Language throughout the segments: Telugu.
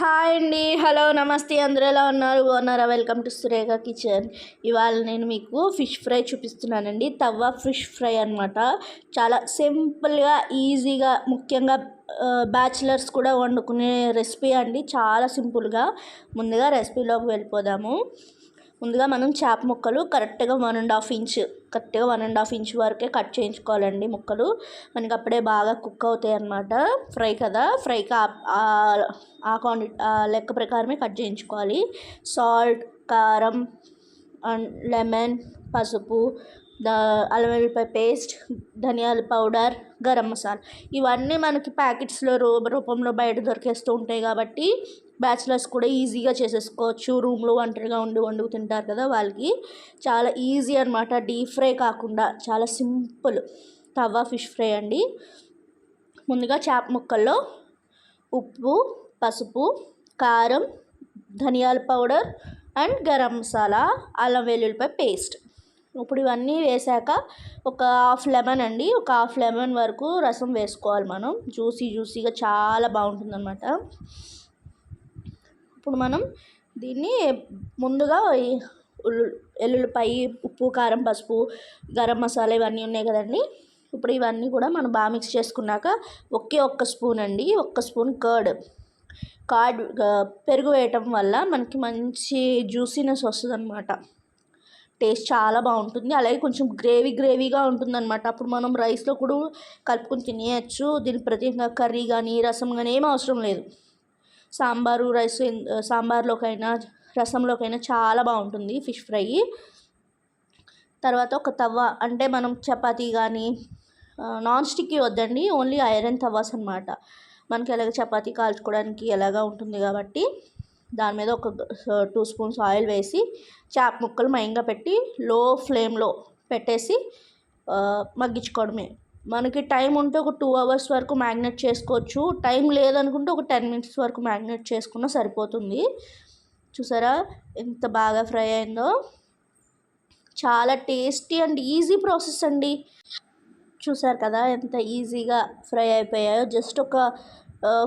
హాయ్ అండి. హలో నమస్తే. అందరూ ఎలా ఉన్నారు? బాగున్నారా? Welcome to Surekha kitchen. ఇవాళ నేను మీకు ఫిష్ ఫ్రై చూపిస్తున్నానండి. తవ్వ ఫిష్ ఫ్రై అనమాట చాలా సింపుల్గా ఈజీగా ముఖ్యంగా బ్యాచిలర్స్ కూడా వండుకునే రెసిపీ అండి. చాలా సింపుల్గా. ముందుగా రెసిపీలోకి వెళ్ళిపోదాము. ముందుగా మనం చేప ముక్కలు కరెక్ట్గా వన్ అండ్ హాఫ్ ఇంచ్ కరెక్ట్గా వన్ అండ్ హాఫ్ ఇంచ్ వరకే కట్ చేయించుకోవాలండి ముక్కలు. మనకి అప్పుడే బాగా కుక్ అవుతాయి అన్నమాట. ఫ్రై కదా ఫ్రైకి ఆ క్వాంటి లెక్క ప్రకారమే కట్ చేయించుకోవాలి. సాల్ట్ కారం లెమన్ పసుపు ద అల్లం వెల్లిపాయ పేస్ట్ ధనియాల పౌడర్ గరం మసాలా. ఇవన్నీ మనకి ప్యాకెట్స్లో రూ రూపంలో బయట దొరికేస్తూ ఉంటాయి కాబట్టి బ్యాచిలర్స్ కూడా ఈజీగా చేసేసుకోవచ్చు. రూమ్లో ఒంటరిగా ఉండి వండుకు తింటారు కదా వాళ్ళకి. చాలా ఈజీ అనమాట డీప్ ఫ్రై కాకుండా చాలా సింపుల్. తవ్వ ఫిష్ ఫ్రై అండి. ముందుగా చేప ముక్కల్లో ఉప్పు పసుపు కారం ధనియాల పౌడర్ అండ్ గరం మసాలా అల్లం వెల్లుల్లిపాయ పేస్ట్. ఇప్పుడు ఇవన్నీ వేసాక ఒక హాఫ్ లెమన్ అండి. ఒక హాఫ్ లెమన్ వరకు రసం వేసుకోవాలి మనం. జ్యూసీ జ్యూసీగా చాలా బాగుంటుంది అనమాట ఇప్పుడు మనం దీన్ని ముందుగా ఎల్లుల్లిపాయ ఉప్పు కారం పసుపు గరం మసాలా ఇవన్నీ ఉన్నాయి కదండి. ఇప్పుడు ఇవన్నీ కూడా మనం బాగా మిక్స్ చేసుకున్నాక ఒకే ఒక్క స్పూన్ అండి. ఒక్క స్పూన్ కర్డ్. కార్డ్ పెరుగు వేయటం వల్ల మనకి మంచి జ్యూసీనెస్ వస్తుంది అనమాట టేస్ట్ చాలా బాగుంటుంది. అలాగే కొంచెం గ్రేవీ గ్రేవీగా ఉంటుందన్నమాట. అప్పుడు మనం రైస్లో కూడా కలుపుకొని తినేయచ్చు. దీని ప్రత్యేకంగా కర్రీ కానీ రసం కానీ ఏం అవసరం లేదు. సాంబారు రైస్ సాంబార్లోకైనా రసంలోకైనా చాలా బాగుంటుంది ఫిష్ ఫ్రై. తర్వాత ఒక తవ్వ అంటే మనం చపాతీ కానీ నాన్ స్టిక్కి వద్దండి ఓన్లీ ఐరన్ తవ్వాస్ అనమాట మనకి ఎలాగ చపాతీ కాల్చుకోవడానికి ఎలాగా ఉంటుంది కాబట్టి దాని మీద ఒక టూ స్పూన్స్ ఆయిల్ వేసి చేప ముక్కలు మైంగా పెట్టి లో ఫ్లేమ్లో పెట్టేసి మగ్గించుకోవడమే. మనకి టైం ఉంటే ఒక టూ అవర్స్ వరకు మ్యాగ్నెట్ చేసుకోవచ్చు. టైం లేదనుకుంటే ఒక టెన్ మినిట్స్ వరకు మ్యాగ్నెట్ చేసుకున్నా సరిపోతుంది. చూసారా ఎంత బాగా ఫ్రై అయిందో. చాలా టేస్టీ అండ్ ఈజీ ప్రాసెస్ అండి. చూసారు కదా ఎంత ఈజీగా ఫ్రై అయిపోయాయో. జస్ట్ ఒక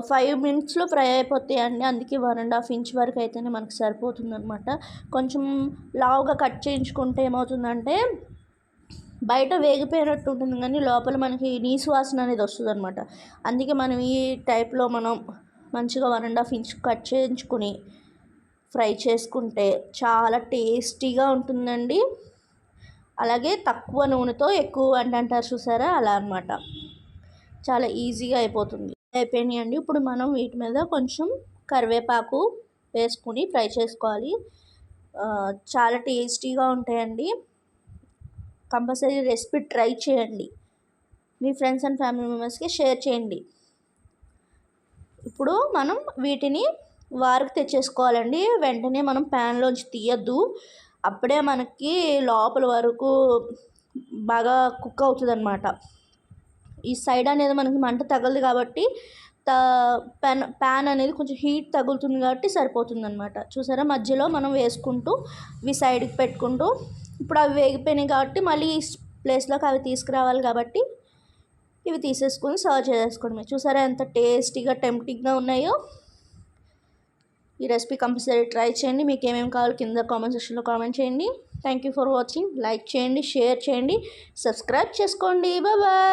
ఫైవ్ మినిట్స్లో ఫ్రై అయిపోతాయండి. అందుకే వన్ అండ్ హాఫ్ ఇంచ్ వరకు అయితేనే మనకు సరిపోతుంది అనమాట కొంచెం లావుగా కట్ చేయించుకుంటే ఏమవుతుందంటే బయట వేగిపోయినట్టు ఉంటుంది కానీ లోపల మనకి నీసు వాసన అనేది వస్తుంది అనమాట అందుకే మనం ఈ టైప్లో మనం మంచిగా one and half inch cut చేయించుకుని ఫ్రై చేసుకుంటే చాలా టేస్టీగా ఉంటుందండి. అలాగే తక్కువ నూనెతో ఎక్కువ వంట అంటారు చూసారా? అలా అనమాట చాలా ఈజీగా అయిపోతుంది. అయిపోయినాయండి. ఇప్పుడు మనం వీటి మీద కొంచెం కరివేపాకు వేసుకుని ఫ్రై చేసుకోవాలి. చాలా టేస్టీగా ఉంటాయండి. కంపల్సరీ రెసిపీ ట్రై చేయండి. మీ ఫ్రెండ్స్ అండ్ ఫ్యామిలీ మెంబర్స్కి షేర్ చేయండి. ఇప్పుడు మనం వీటిని వారికి తెచ్చేసుకోవాలండి. వెంటనే మనం ప్యాన్లోంచి తీయద్దు. అప్పుడే మనకి లోపల వరకు బాగా కుక్ అవుతుంది అనమాట ఈ సైడ్ అనేది మనకి మంట తగలదు కాబట్టి త పెన్ ప్యాన్ అనేది కొంచెం హీట్ తగులుతుంది కాబట్టి సరిపోతుంది అనమాట చూసారా? మధ్యలో మనం వేసుకుంటూ ఇవి సైడ్కి పెట్టుకుంటూ ఇప్పుడు అవి వేగిపోయినాయి కాబట్టి మళ్ళీ ఈ ప్లేస్లోకి అవి తీసుకురావాలి కాబట్టి ఇవి తీసేసుకొని సర్వ్ చేసేసుకోవడమే. చూసారా ఎంత టేస్టీగా టెంప్టింగ్గా ఉన్నాయో? ఈ రెసిపీ కంపల్సరీ ట్రై చేయండి. మీకు ఏమేమి కావాలో కింద కామెంట్ సెక్షన్లో కామెంట్ చేయండి. Thank you for watching like చేయండి షేర్ చేయండి. సబ్స్క్రైబ్ చేసుకోండి. బాయ్